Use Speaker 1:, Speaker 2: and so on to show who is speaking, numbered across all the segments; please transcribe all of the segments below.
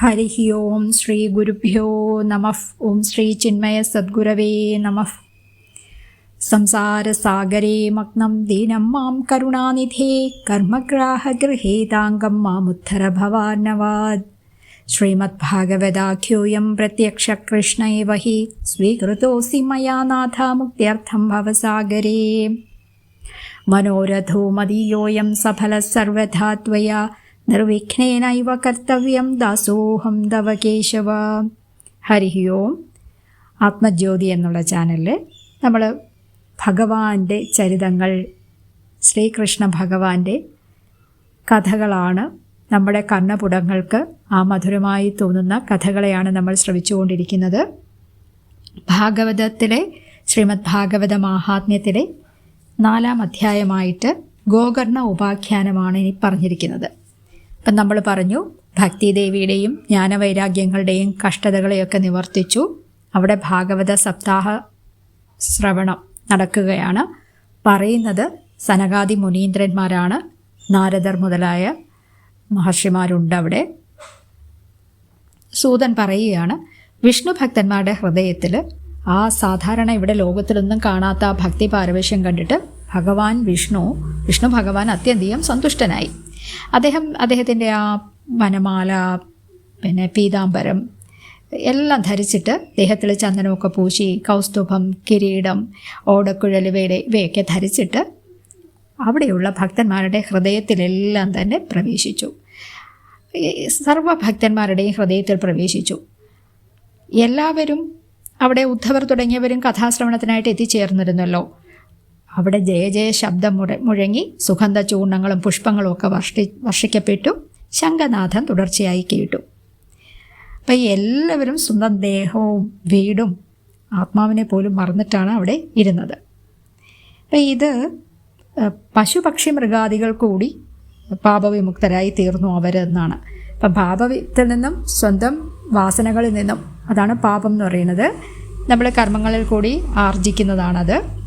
Speaker 1: ഹരി ഓം ശ്രീ ഗുരുഭ്യോ നമഃ. ഓം ശ്രീ ചിന്മയ സദ്ഗുരവേ നമഃ. സംസാരസാഗരേ മഗ്നം ദീനം മാം കരുണാനിധേ. കർമ്മഗ്രാഹഗൃഹീതാംഗം മാമുദ്ധര ഭവാർണവാദ് ശ്രീമദ്ഭാഗവതാഖ്യോയം പ്രത്യക്ഷ കൃഷ്ണൈവ ഹി സ്വീകൃതോസി മയാ നാഥ മുക്തിയർത്ഥം ഭവസാഗരേ. മനോരഥോ മദീയോയം സഫല സർവധാ നിർവിഘ്നേനൈവ കർത്തവ്യം ദാസോഹം തവ കേശവ. ഹരി ഓം. ആത്മജ്യോതി എന്നുള്ള ചാനലിൽ നമ്മൾ ഭഗവാന്റെ ചരിതങ്ങൾ ശ്രീകൃഷ്ണ ഭഗവാന്റെ കഥകളാണ് നമ്മുടെ കർണപുടങ്ങൾക്ക് ആ മധുരമായി തോന്നുന്ന കഥകളെയാണ് നമ്മൾ ശ്രവിച്ചുകൊണ്ടിരിക്കുന്നത്. ഭാഗവതത്തിലെ ശ്രീമദ് ഭാഗവത മാഹാത്മ്യത്തിലെ നാലാം അധ്യായമായിട്ട് ഗോകർണ ഉപാഖ്യാനമാണ് ഇനി പറഞ്ഞിരിക്കുന്നത്. അപ്പം നമ്മൾ പറഞ്ഞു ഭക്തിദേവിയുടെയും ജ്ഞാനവൈരാഗ്യങ്ങളുടെയും കഷ്ടതകളെയൊക്കെ നിവർത്തിച്ചു. അവിടെ ഭാഗവത സപ്താഹ ശ്രവണം നടക്കുകയാണ്. പറയുന്നത് സനകാദി മുനീന്ദ്രന്മാരാണ്. നാരദർ മുതലായ മഹർഷിമാരുണ്ട് അവിടെ. സൂതൻ പറയുകയാണ് വിഷ്ണു ഭക്തന്മാരുടെ ഹൃദയത്തിൽ ആ സാധാരണ ഇവിടെ ലോകത്തിലൊന്നും കാണാത്ത ആ ഭക്തി പാരവശ്യം കണ്ടിട്ട് ഭഗവാൻ വിഷ്ണു വിഷ്ണു ഭഗവാൻ അത്യധികം സന്തുഷ്ടനായി. അദ്ദേഹം അദ്ദേഹത്തിന്റെ ആ വനമാല പിന്നെ പീതാംബരം എല്ലാം ധരിച്ചിട്ട് ദേഹത്തിൽ ചന്ദനമൊക്കെ പൂശി കൗസ്തുഭം കിരീടം ഓടക്കുഴൽ ഇവയുടെ ഇവയൊക്കെ ധരിച്ചിട്ട് അവിടെയുള്ള ഭക്തന്മാരുടെ ഹൃദയത്തിലെല്ലാം തന്നെ പ്രവേശിച്ചു. സർവഭക്തന്മാരുടെയും ഹൃദയത്തിൽ പ്രവേശിച്ചു. എല്ലാവരും അവിടെ ഉദ്ധവർ തുടങ്ങിയവരും കഥാശ്രവണത്തിനായിട്ട് എത്തിച്ചേർന്നിരുന്നല്ലോ. അവിടെ ജയ ജയ ശബ്ദം മുഴ മുഴങ്ങി സുഗന്ധ ചൂർണങ്ങളും പുഷ്പങ്ങളും ഒക്കെ വർഷി വർഷിക്കപ്പെട്ടു. ശംഖനാഥൻ തുടർച്ചയായി കേട്ടു. അപ്പം എല്ലാവരും സ്വന്തം ദേഹവും വീടും ആത്മാവിനെ പോലും മറന്നിട്ടാണ് അവിടെ ഇരുന്നത്. അപ്പം ഇത് പശുപക്ഷി മൃഗാദികൾ കൂടി പാപവിമുക്തരായി തീർന്നു അവരെന്നാണ്. അപ്പം പാപത്തിൽ നിന്നും സ്വന്തം വാസനകളിൽ നിന്നും അതാണ് പാപം എന്ന് പറയുന്നത്. നമ്മൾ കർമ്മങ്ങളിൽ കൂടി ആർജിക്കുന്നതാണത്.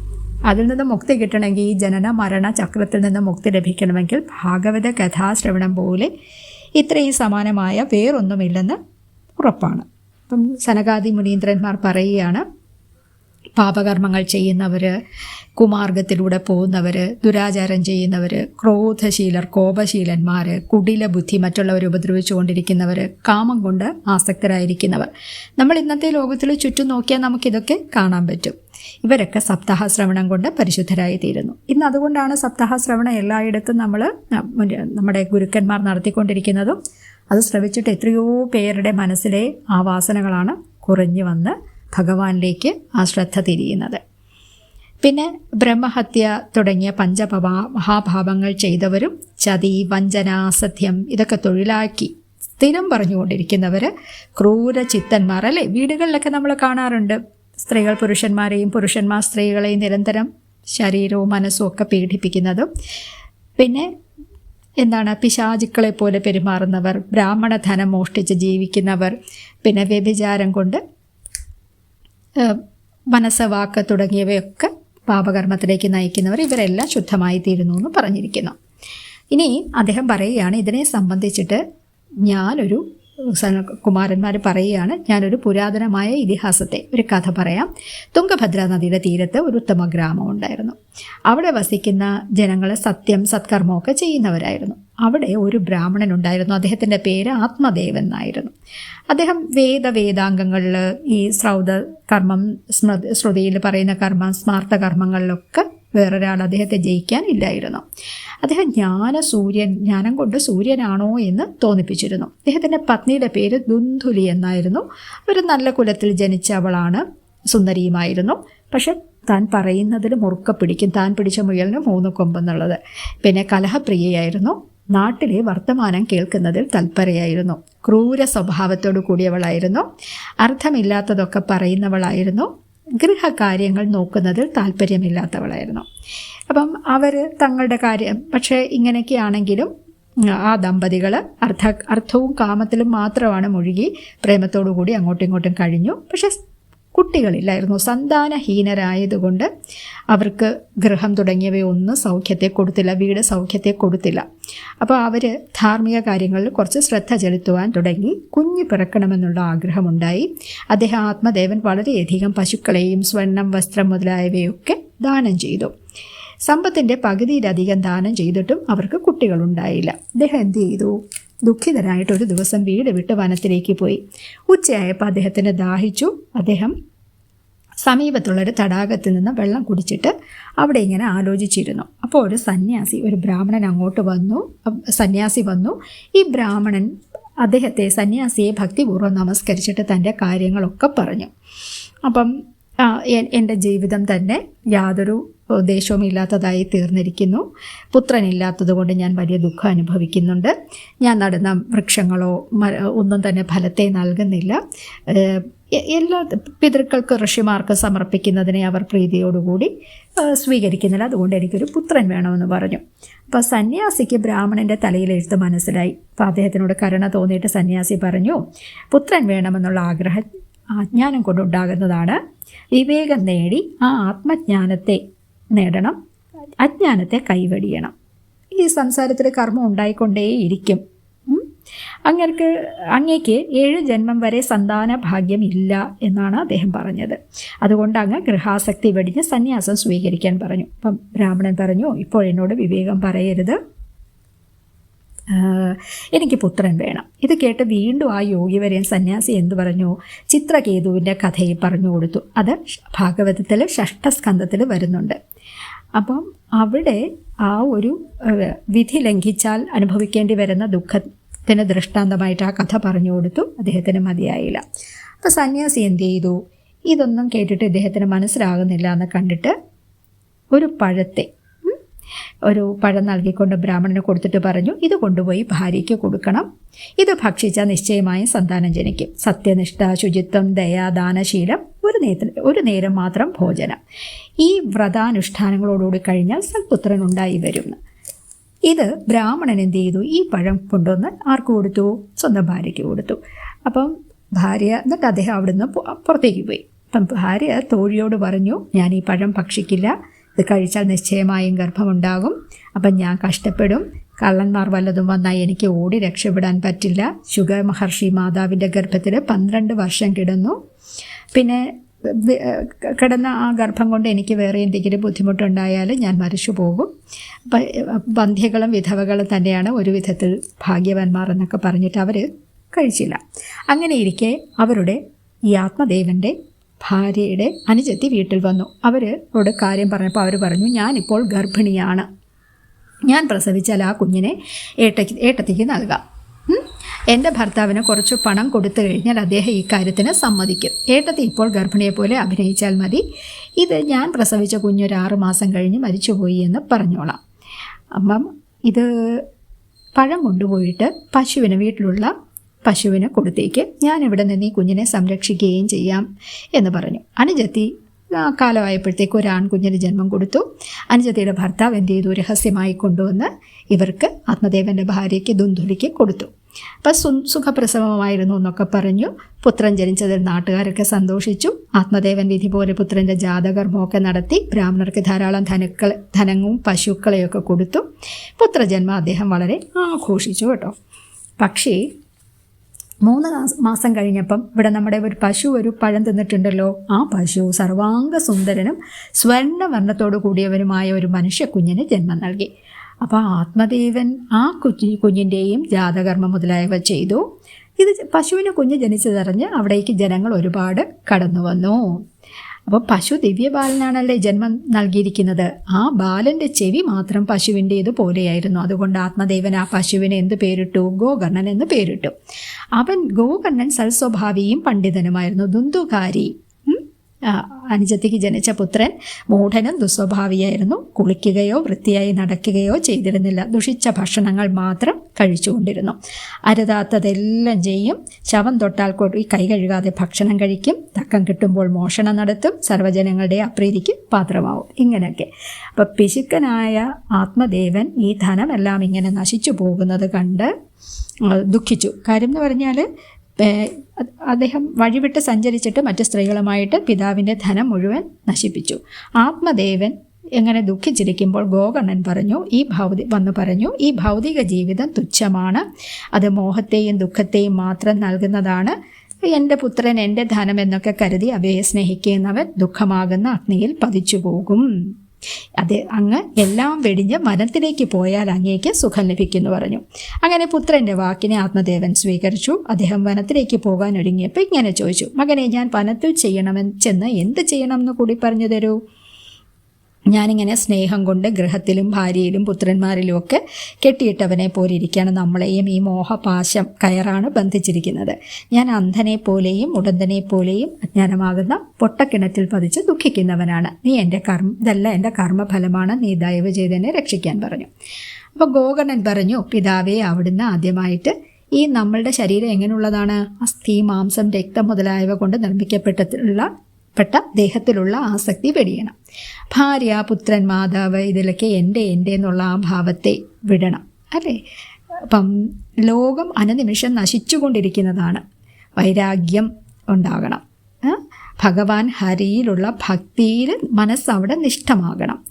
Speaker 1: അതിൽ നിന്ന് മുക്തി കിട്ടണമെങ്കിൽ ഈ ജനന മരണ ചക്രത്തിൽ നിന്ന് മുക്തി ലഭിക്കണമെങ്കിൽ ഭാഗവത കഥാശ്രവണം പോലെ ഇത്രയും സമാനമായ വേറൊന്നുമില്ലെന്ന് ഉറപ്പാണ്. അപ്പം സനകാദി മുനീന്ദ്രന്മാർ പറയുകയാണ് പാപകർമ്മങ്ങൾ ചെയ്യുന്നവർ കുമാർഗത്തിലൂടെ പോകുന്നവർ ദുരാചാരം ചെയ്യുന്നവർ ക്രോധശീലർ കോപശീലന്മാർ കുടില ബുദ്ധി മറ്റുള്ളവരെ ഉപദ്രവിച്ചുകൊണ്ടിരിക്കുന്നവർ കാമം കൊണ്ട് ആസക്തരായിരിക്കുന്നവർ. നമ്മൾ ഇന്നത്തെ ലോകത്തിൽ ചുറ്റും നോക്കിയാൽ നമുക്കിതൊക്കെ കാണാൻ പറ്റും. ഇവരൊക്കെ സപ്താഹ ശ്രവണം കൊണ്ട് പരിശുദ്ധരായി തീരുന്നു. ഇന്ന് അതുകൊണ്ടാണ് സപ്താഹ ശ്രവണം എല്ലായിടത്തും നമ്മൾ നമ്മുടെ ഗുരുക്കന്മാർ നടത്തിക്കൊണ്ടിരിക്കുന്നതും അത് ശ്രവിച്ചിട്ട് എത്രയോ പേരുടെ മനസ്സിലെ ആ വാസനകളാണ് കുറഞ്ഞു വന്ന് ഭഗവാനിലേക്ക് ആ ശ്രദ്ധ തിരിയുന്നത്. പിന്നെ ബ്രഹ്മഹത്യ തുടങ്ങിയ പഞ്ചപവാ മഹാഭാവങ്ങൾ ചെയ്തവരും ചതി വഞ്ചന അസത്യം ഇതൊക്കെ തൊഴിലാക്കി സ്ഥിരം പറഞ്ഞുകൊണ്ടിരിക്കുന്നവർ ക്രൂര ചിത്തന്മാർ അല്ലേ? വീടുകളിലൊക്കെ നമ്മൾ കാണാറുണ്ട്. സ്ത്രീകൾ പുരുഷന്മാരെയും പുരുഷന്മാർ സ്ത്രീകളെയും നിരന്തരം ശരീരവും മനസ്സും ഒക്കെ പീഡിപ്പിക്കുന്നതും. പിന്നെ എന്താണ്? പിശാചുക്കളെ പോലെ പെരുമാറുന്നവർ ബ്രാഹ്മണ ധനം മോഷ്ടിച്ച് ജീവിക്കുന്നവർ പിന്നെ വ്യഭിചാരം കൊണ്ട് മനസ്സ് വാക്ക് തുടങ്ങിയവയൊക്കെ പാപകർമ്മത്തിലേക്ക് നയിക്കുന്നവർ ഇവരെല്ലാം ശുദ്ധമായി തീരുന്നു എന്ന് പറഞ്ഞിരിക്കുന്നു. ഇനി അദ്ദേഹം പറയുകയാണ് ഇതിനെ സംബന്ധിച്ചിട്ട് ഞാനൊരു കുമാരന്മാർ പറയുകയാണ് ഞാനൊരു പുരാതനമായ ഇതിഹാസത്തെ ഒരു കഥ പറയാം. തുങ്കഭദ്ര നദിയുടെ തീരത്ത് ഒരു ഉത്തമ ഗ്രാമം ഉണ്ടായിരുന്നു. അവിടെ വസിക്കുന്ന ജനങ്ങൾ സത്യം സത്കർമ്മമൊക്കെ ചെയ്യുന്നവരായിരുന്നു. അവിടെ ഒരു ബ്രാഹ്മണൻ ഉണ്ടായിരുന്നു അദ്ദേഹത്തിന്റെ പേര് ആത്മദേവൻ എന്നായിരുന്നു. അദ്ദേഹം വേദ വേദാംഗങ്ങളിൽ ഈ ശ്രൗത കർമ്മം സ്മൃതി ശ്രുതിയിൽ പറയുന്ന കർമ്മം സ്മാർത്ഥ കർമ്മങ്ങളിലൊക്കെ വേറൊരാൾ അദ്ദേഹത്തെ ജയിക്കാനില്ലായിരുന്നു അദ്ദേഹം ജ്ഞാന സൂര്യൻ ജ്ഞാനം കൊണ്ട് സൂര്യനാണോ എന്ന് തോന്നിപ്പിച്ചിരുന്നു. അദ്ദേഹത്തിന്റെ പത്നിയുടെ പേര് ദുന്ധുലി എന്നായിരുന്നു. ഒരു നല്ല കുലത്തിൽ ജനിച്ച അവളാണ് സുന്ദരിയുമായിരുന്നു. പക്ഷെ താൻ പറയുന്നതിൽ മുറുക്ക പിടിക്കും. താൻ പിടിച്ച മുയലിന് മൂന്ന് കൊമ്പെന്നുള്ളത്. പിന്നെ കലഹപ്രിയയായിരുന്നു. നാട്ടിലെ വർത്തമാനം കേൾക്കുന്നതിൽ തൽപരയായിരുന്നു. ക്രൂര സ്വഭാവത്തോടു കൂടിയവളായിരുന്നു. അർത്ഥമില്ലാത്തതൊക്കെ പറയുന്നവളായിരുന്നു. ഗൃഹകാര്യങ്ങൾ നോക്കുന്നതിൽ താല്പര്യമില്ലാത്തവളായിരുന്നു അപ്പം അവർ തങ്ങളുടെ കാര്യം പക്ഷേ ഇങ്ങനെയൊക്കെയാണെങ്കിലും ആ ദമ്പതികൾ അർത്ഥ അർത്ഥവും കാമത്തിലും മാത്രമാണ് മുഴുകി പ്രേമത്തോടു കൂടി അങ്ങോട്ടും ഇങ്ങോട്ടും കഴിഞ്ഞു. പക്ഷെ കുട്ടികളില്ലായിരുന്നു. സന്താനഹീനരായതുകൊണ്ട് അവർക്ക് ഗൃഹം തുടങ്ങിയവയൊന്നും സൗഖ്യത്തെ കൊടുത്തില്ല വീട് സൗഖ്യത്തെ കൊടുത്തില്ല. അപ്പോൾ അവർ ധാർമ്മിക കാര്യങ്ങളിൽ കുറച്ച് ശ്രദ്ധ ചെലുത്തുവാൻ തുടങ്ങി. കുഞ്ഞ് പിറക്കണമെന്നുള്ള ആഗ്രഹമുണ്ടായി. അദ്ദേഹം ആത്മദേവൻ വളരെയധികം പശുക്കളെയും സ്വർണം വസ്ത്രം മുതലായവയൊക്കെ ദാനം ചെയ്തു. സമ്പത്തിന്റെ പകുതിയിലധികം ദാനം ചെയ്തിട്ടും അവർക്ക് കുട്ടികളുണ്ടായില്ല. അദ്ദേഹം എന്ത് ചെയ്തു? ദുഃഖിതനായിട്ട് ഒരു ദിവസം വീട് വിട്ട് വനത്തിലേക്ക് പോയി. ഉച്ചയായപ്പോൾ അദ്ദേഹത്തിന് ദാഹിച്ചു. അദ്ദേഹം സമീപത്തുള്ളൊരു തടാകത്തിൽ നിന്ന് വെള്ളം കുടിച്ചിട്ട് അവിടെ ഇങ്ങനെ ആലോചിച്ചിരുന്നു. അപ്പോൾ ഒരു സന്യാസി ഒരു ബ്രാഹ്മണൻ അങ്ങോട്ട് വന്നു. സന്യാസി വന്നു. ഈ ബ്രാഹ്മണൻ അദ്ദേഹത്തെ സന്യാസിയെ ഭക്തിപൂർവം നമസ്കരിച്ചിട്ട് തന്റെ കാര്യങ്ങളൊക്കെ പറഞ്ഞു. അപ്പം എന്റെ ജീവിതം തന്നെ യാതൊരു ഉദ്ദേശവും ഇല്ലാത്തതായി തീർന്നിരിക്കുന്നു. പുത്രനില്ലാത്തത് കൊണ്ട് ഞാൻ വലിയ ദുഃഖം അനുഭവിക്കുന്നുണ്ട്. ഞാൻ നടന്ന വൃക്ഷങ്ങളോ ഒന്നും തന്നെ ഫലത്തെ നൽകുന്നില്ല. എല്ലാ പിതൃക്കൾക്ക് ഋഷിമാർക്ക് സമർപ്പിക്കുന്നതിനെ അവർ പ്രീതിയോടുകൂടി സ്വീകരിക്കുന്നില്ല. അതുകൊണ്ട് എനിക്കൊരു പുത്രൻ വേണമെന്ന് പറഞ്ഞു. അപ്പോൾ സന്യാസിക്ക് ബ്രാഹ്മണന്റെ തലയിൽ എഴുത്ത് മനസ്സിലായി. അപ്പോൾ അദ്ദേഹത്തിനോട് കരുണ തോന്നിയിട്ട് സന്യാസി പറഞ്ഞു പുത്രൻ വേണമെന്നുള്ള ആഗ്രഹം അജ്ഞാനം കൊണ്ടുണ്ടാകുന്നതാണ്. വിവേകം നേടി ആ ആത്മജ്ഞാനത്തെ നേടണം. അജ്ഞാനത്തെ കൈവടിയണം ഈ സംസാരത്തിൽ കർമ്മം ഉണ്ടായിക്കൊണ്ടേയിരിക്കും. അങ്ങർക്ക് അങ്ങേക്ക് ഏഴ് ജന്മം വരെ സന്താന ഭാഗ്യം ഇല്ല എന്നാണ് അദ്ദേഹം പറഞ്ഞത്. അതുകൊണ്ട് അങ്ങ് ഗൃഹാസക്തി വെടിഞ്ഞ് സന്യാസം സ്വീകരിക്കാൻ പറഞ്ഞു. അപ്പം ബ്രാഹ്മണൻ പറഞ്ഞു ഇപ്പോൾ എന്നോട് വിവേകം പറയരുത്. എനിക്ക് പുത്രൻ വേണം. ഇത് കേട്ട് വീണ്ടും ആ യോഗി വരെയും സന്യാസി എന്തു പറഞ്ഞു? ചിത്രകേതുവിന്റെ കഥയെ പറഞ്ഞു കൊടുത്തു. അത് ഭാഗവതത്തിൽ ഷഷ്ടസ്കന്ധത്തിൽ വരുന്നുണ്ട്. അപ്പം അവിടെ ആ ഒരു വിധി ലംഘിച്ചാൽ അനുഭവിക്കേണ്ടി വരുന്ന ദുഃഖത്തിന് ദൃഷ്ടാന്തമായിട്ട് ആ കഥ പറഞ്ഞു കൊടുത്തു. അദ്ദേഹത്തിന് മതിയായില്ല. അപ്പോൾ സന്യാസി എന്ത് ചെയ്തു? ഇതൊന്നും കേട്ടിട്ട് ഇദ്ദേഹത്തിന് മനസ്സിലാകുന്നില്ല എന്ന് കണ്ടിട്ട് ഒരു പഴത്തെ ഒരു പഴം നൽകിക്കൊണ്ട് ബ്രാഹ്മണന് കൊടുത്തിട്ട് പറഞ്ഞു ഇത് കൊണ്ടുപോയി ഭാര്യയ്ക്ക് കൊടുക്കണം. ഇത് ഭക്ഷിച്ചാൽ നിശ്ചയമായും സന്താനം ജനിക്കും. സത്യനിഷ്ഠ ശുചിത്വം ദയ ദാനശീലം ഒരു നേരത്തിൽ ഒരു നേരം മാത്രം ഭോജനം. ഈ വ്രതാനുഷ്ഠാനങ്ങളോടുകൂടി കഴിഞ്ഞാൽ സൽപുത്രൻ ഉണ്ടായി വരുന്നു. ഇത് ബ്രാഹ്മണൻ എന്ത് ചെയ്തു? ഈ പഴം കൊണ്ടുവന്ന് ആർക്ക് കൊടുത്തു? സ്വന്തം ഭാര്യയ്ക്ക് കൊടുത്തു. അപ്പം ഭാര്യ എന്നിട്ട് അദ്ദേഹം അവിടുന്ന് പുറത്തേക്ക് പോയി. അപ്പം ഭാര്യ തോഴിയോട് പറഞ്ഞു ഞാൻ ഈ പഴം ഭക്ഷിക്കില്ല. ഇത് കഴിച്ചാൽ നിശ്ചയമായും ഗർഭമുണ്ടാകും. അപ്പം ഞാൻ കഷ്ടപ്പെടും. കള്ളന്മാർ വല്ലതും വന്നാൽ എനിക്ക് ഓടി രക്ഷപ്പെടാൻ പറ്റില്ല. ശുഗ മഹർഷി മാതാവിന്റെ ഗർഭത്തിൽ പന്ത്രണ്ട് വർഷം കിടന്നു. പിന്നെ കിടന്ന ആ ഗർഭം കൊണ്ട് എനിക്ക് വേറെ എന്തെങ്കിലും ബുദ്ധിമുട്ടുണ്ടായാൽ ഞാൻ മരിച്ചു പോകും. ബന്ധ്യകളും വിധവകളും തന്നെയാണ് ഒരു വിധത്തിൽ ഭാഗ്യവാന്മാർ എന്നൊക്കെ പറഞ്ഞിട്ട് അവർ കഴിച്ചില്ല. അങ്ങനെ ഇരിക്കെ അവരുടെ ഈ ആത്മദേവന്റെ ഭാര്യയുടെ അനുജത്തി വീട്ടിൽ വന്നു. അവരോട് കാര്യം പറഞ്ഞപ്പോൾ അവർ പറഞ്ഞു ഞാനിപ്പോൾ ഗർഭിണിയാണ്. ഞാൻ പ്രസവിച്ചാൽ ആ കുഞ്ഞിനെ ഏട്ടയ്ക്ക് ഏട്ടത്തിക്ക് നൽകാം. എന്റെ ഭർത്താവിന് കുറച്ച് പണം കൊടുത്തു കഴിഞ്ഞാൽ അദ്ദേഹം ഈ കാര്യത്തിന് സമ്മതിക്കും. ഏട്ടത്തി ഇപ്പോൾ ഗർഭിണിയെ പോലെ അഭിനയിച്ചാൽ മതി. ഇത് ഞാൻ പ്രസവിച്ച കുഞ്ഞൊരു ആറ് മാസം കഴിഞ്ഞ് മരിച്ചുപോയി എന്ന് പറഞ്ഞോളാം. അപ്പം ഇത് പഴം കൊണ്ടുപോയിട്ട് പശുവിന് വീട്ടിലുള്ള പശുവിന് കൊടുത്തേക്ക് ഞാൻ ഇവിടെ നിന്ന് ഈ കുഞ്ഞിനെ സംരക്ഷിക്കുകയും ചെയ്യാം എന്ന് പറഞ്ഞു. അനുജത്തി കാലമായപ്പോഴത്തേക്ക് ഒരു ആൺകുഞ്ഞിന് ജന്മം കൊടുത്തു. അനുജത്തിയുടെ ഭർത്താവ് എന്ത് ചെയ്തു? രഹസ്യമായി കൊണ്ടുവന്ന് ഇവർക്ക് ആത്മദേവന്റെ ഭാര്യയ്ക്ക് ദുന്ധുലിക്ക് കൊടുത്തു. അപ്പം സു സുഖപ്രസവമായിരുന്നു എന്നൊക്കെ പറഞ്ഞു. പുത്രൻ ജനിച്ചതിൽ നാട്ടുകാരൊക്കെ സന്തോഷിച്ചു. ആത്മദേവൻ വിധി പോലെ പുത്രന്റെ ജാതകർമ്മമൊക്കെ നടത്തി ബ്രാഹ്മണർക്ക് ധാരാളം ധനുക്കൾ ധനങ്ങും പശുക്കളെയൊക്കെ കൊടുത്തു. പുത്രജന്മം അദ്ദേഹം വളരെ ആഘോഷിച്ചു കേട്ടോ. പക്ഷേ മൂന്ന് മാസം കഴിഞ്ഞപ്പം ഇവിടെ നമ്മുടെ ഒരു പശു ഒരു പഴം തിന്നിട്ടുണ്ടല്ലോ. ആ പശു സർവാംഗ സുന്ദരനും സ്വർണവർണത്തോടു കൂടിയവനുമായ ഒരു മനുഷ്യ കുഞ്ഞിന് ജന്മം നൽകി. അപ്പോൾ ആത്മദേവൻ ആ കുഞ്ഞി കുഞ്ഞിന്റെയും ജാതകർമ്മം മുതലായവ ചെയ്തു. ഇത് പശുവിന് കുഞ്ഞ് ജനിച്ചതറിഞ്ഞ് അവിടേക്ക് ജനങ്ങൾ ഒരുപാട് കടന്നു വന്നു അപ്പോൾ പശു ദിവ്യബാലനാണല്ലേ ജന്മം നൽകിയിരിക്കുന്നത്. ആ ബാലന്റെ ചെവി മാത്രം പശുവിന്റേത് പോലെയായിരുന്നു. അതുകൊണ്ട് ആത്മദേവൻ ആ പശുവിനെ എന്ത് പേരിട്ടു? ഗോകർണൻ എന്ന് പേരിട്ടു. അവൻ ഗോകർണൻ സൽസ്വഭാവിയും പണ്ഡിതനുമായിരുന്നു. ദുന്ദുകാരി. അനുജത്തിക്ക് ജനിച്ച പുത്രൻ മൂഢനും ദുസ്വഭാവിയായിരുന്നു. കുളിക്കുകയോ വൃത്തിയായി നടക്കുകയോ ചെയ്തിരുന്നില്ല. ദുഷിച്ച ഭക്ഷണങ്ങൾ മാത്രം കഴിച്ചുകൊണ്ടിരുന്നു. അരുതാത്തതെല്ലാം ചെയ്യും. ശവം തൊട്ടാൽ കൊടി കൈ കഴുകാതെ ഭക്ഷണം കഴിക്കും. തക്കം കിട്ടുമ്പോൾ മോഷണം നടത്തും. സർവജനങ്ങളുടെ അപ്രീതിക്ക് പാത്രമാവും. ഇങ്ങനെയൊക്കെ. അപ്പം പിശുക്കനായ ആത്മദേവൻ ഈ ധനമെല്ലാം ഇങ്ങനെ നശിച്ചു പോകുന്നത് കണ്ട് ദുഃഖിച്ചു. കാര്യം എന്ന് പറഞ്ഞാൽ അദ്ദേഹം വഴിവിട്ട് സഞ്ചരിച്ചിട്ട് മറ്റു സ്ത്രീകളുമായിട്ട് പിതാവിന്റെ ധനം മുഴുവൻ നശിപ്പിച്ചു. ആത്മദേവൻ എങ്ങനെ ദുഃഖിച്ചിരിക്കുമ്പോൾ ഗോകർണൻ പറഞ്ഞു ഈ ഭൗതി വന്നു പറഞ്ഞു ഈ ഭൗതിക ജീവിതം തുച്ഛമാണ്. അത് മോഹത്തെയും ദുഃഖത്തെയും മാത്രം നൽകുന്നതാണ്. എന്റെ പുത്രൻ എന്റെ ധനം എന്നൊക്കെ കരുതി അവയെ സ്നേഹിക്കുന്നവൻ ദുഃഖമാകുന്ന അഗ്നിയിൽ പതിച്ചു പോകും അത് അങ്ങ് എല്ലാം വെടിഞ്ഞ് വനത്തിലേക്ക് പോയാൽ അങ്ങേക്ക് സുഖം ലഭിക്കുന്നു പറഞ്ഞു. അങ്ങനെ പുത്രന്റെ വാക്കിനെ ആത്മദേവൻ സ്വീകരിച്ചു. അദ്ദേഹം വനത്തിലേക്ക് പോകാൻ ഒരുങ്ങിയപ്പോൾ ഇങ്ങനെ ചോദിച്ചു മകനെ ഞാൻ വനത്തിൽ ചെയ്യണമെന്ന് ചെന്ന് എന്ത് ചെയ്യണമെന്ന് കൂടി പറഞ്ഞു തരൂ? ഞാനിങ്ങനെ സ്നേഹം കൊണ്ട് ഗൃഹത്തിലും ഭാര്യയിലും പുത്രന്മാരിലും ഒക്കെ കെട്ടിയിട്ടവനെ പോലെ ഇരിക്കുകയാണ്. നമ്മളെയും ഈ മോഹപാശം കയറാണ് ബന്ധിച്ചിരിക്കുന്നത്. ഞാൻ അന്ധനെ പോലെയും ഉടന്തനെ പോലെയും അജ്ഞാനമാകുന്ന പൊട്ടക്കിണറ്റിൽ പതിച്ച് ദുഃഖിക്കുന്നവനാണ്. നീ എന്റെ കർമ്മ ഇതല്ല എന്റെ കർമ്മഫലമാണ്. നീ ദയവ് ചെയ്ത് എന്നെ രക്ഷിക്കാൻ പറഞ്ഞു. അപ്പോൾ ഗോകർണൻ പറഞ്ഞു പിതാവേ അവിടുന്ന് ആദ്യമായിട്ട് ഈ നമ്മളുടെ ശരീരം എങ്ങനെയുള്ളതാണ്? അസ്ഥി മാംസം രക്തം മുതലായവ കൊണ്ട് നിർമ്മിക്കപ്പെട്ടിട്ടുള്ള പെട്ട ദേഹത്തിലുള്ള ആസക്തി വെടിയണം. ഭാര്യ പുത്രൻ മാതാവ് ഇതിലൊക്കെ എന്റെ എന്റെ എന്നുള്ള ആ ഭാവത്തെ വിടണം. അല്ലേ? അപ്പം ലോകം അനനിമിഷം നശിച്ചുകൊണ്ടിരിക്കുന്നതാണ്. വൈരാഗ്യം ഉണ്ടാകണം? ഭഗവാൻ ഹരിയിലുള്ള ഭക്തിയിൽ മനസ്സ് അവിടെ നിഷ്ഠമാകണം.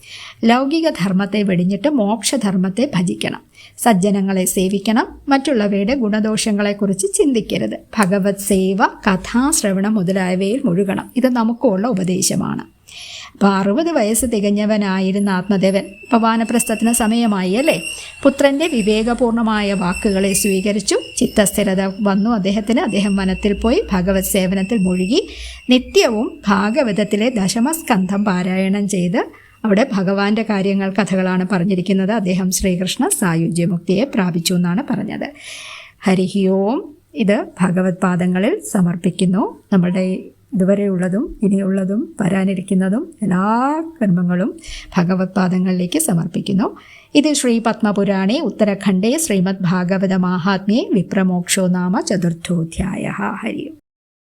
Speaker 1: ലൗകിക ധർമ്മത്തെ വെടിഞ്ഞിട്ട് മോക്ഷധർമ്മത്തെ ഭജിക്കണം. സജ്ജനങ്ങളെ സേവിക്കണം. മറ്റുള്ളവയുടെ ഗുണദോഷങ്ങളെക്കുറിച്ച് ചിന്തിക്കരുത്. ഭഗവത് സേവ കഥാശ്രവണം മുതലായവയിൽ മുഴുകണം. ഇത് നമുക്കുള്ള ഉപദേശമാണ്. അപ്പോൾ അറുപത് വയസ്സ് തികഞ്ഞവനായിരുന്ന ആത്മദേവൻ പവാനപ്രസ്ഥത്തിന് വാനപ്രസ്ഥത്തിന് സമയമായി അല്ലേ? പുത്രന്റെ വിവേകപൂർണമായ വാക്കുകളെ സ്വീകരിച്ചു ചിത്തസ്ഥിരത വന്നു അദ്ദേഹത്തിന്. അദ്ദേഹം വനത്തിൽ പോയി ഭഗവത് സേവനത്തിൽ മുഴുകി നിത്യവും ഭാഗവതത്തിലെ ദശമസ്കന്ധം പാരായണം ചെയ്ത് അവിടെ ഭഗവാന്റെ കാര്യങ്ങൾ കഥകളാണ് പറഞ്ഞിരിക്കുന്നത്. അദ്ദേഹം ശ്രീകൃഷ്ണ സായുജ്യമുക്തിയെ പ്രാപിച്ചു എന്നാണ് പറഞ്ഞത്. ഹരിഹി ഓം. ഇത് ഭഗവത് പാദങ്ങളിൽ സമർപ്പിക്കുന്നു. നമ്മുടെ ഇതുവരെയുള്ളതും ഇനിയുള്ളതും വരാനിരിക്കുന്നതും എല്ലാ കർമ്മങ്ങളും ഭഗവത് പാദങ്ങളിലേക്ക് സമർപ്പിക്കുന്നു ഇത് ശ്രീ പത്മപുരാണേ ഉത്തരഖണ്ഡേ ശ്രീമദ് ഭാഗവത മാഹാത്മ്യേ വിപ്രമോക്ഷോ നാമ ചതുർത്ഥോധ്യായ ഹരി ഓം.